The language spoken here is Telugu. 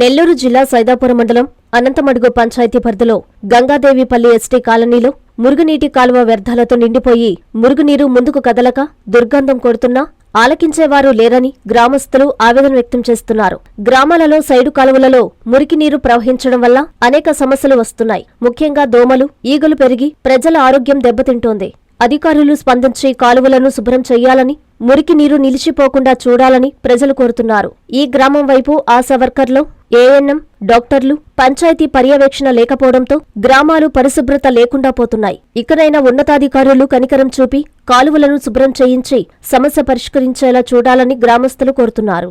నెల్లూరు జిల్లా సైదాపురం మండలం అనంతమడుగు పంచాయతీ పరిధిలో గంగాదేవిపల్లి ఎస్టీ కాలనీలో మురుగునీటి కాలువ వ్యర్థాలతో నిండిపోయి మురుగునీరు ముందుకు కదలక దుర్గంధం కొడుతున్నా ఆలకించేవారు లేరని గ్రామస్తులు ఆవేదన వ్యక్తం చేస్తున్నారు. గ్రామాలలో సైడు కాలువలలో మురికి నీరు ప్రవహించడం వల్ల అనేక సమస్యలు వస్తున్నాయి. ముఖ్యంగా దోమలు ఈగలు పెరిగి ప్రజల ఆరోగ్యం దెబ్బతింటోంది. అధికారులు స్పందించి కాలువలను శుభ్రం చేయాలని మురికి నీరు నిలిచిపోకుండా చూడాలని ప్రజలు కోరుతున్నారు. ఈ గ్రామం వైపు ఆశా వర్కర్లు ఏఎన్ఎం డాక్టర్లు పంచాయతీ పర్యవేక్షణ లేకపోవడంతో గ్రామాలు పరిశుభ్రత లేకుండా పోతున్నాయి. ఇకనైనా ఉన్నతాధికారులు కనికరం చూపి కాలువలను శుభ్రం చేయించి సమస్య పరిష్కరించేలా చూడాలని గ్రామస్తులు కోరుతున్నారు.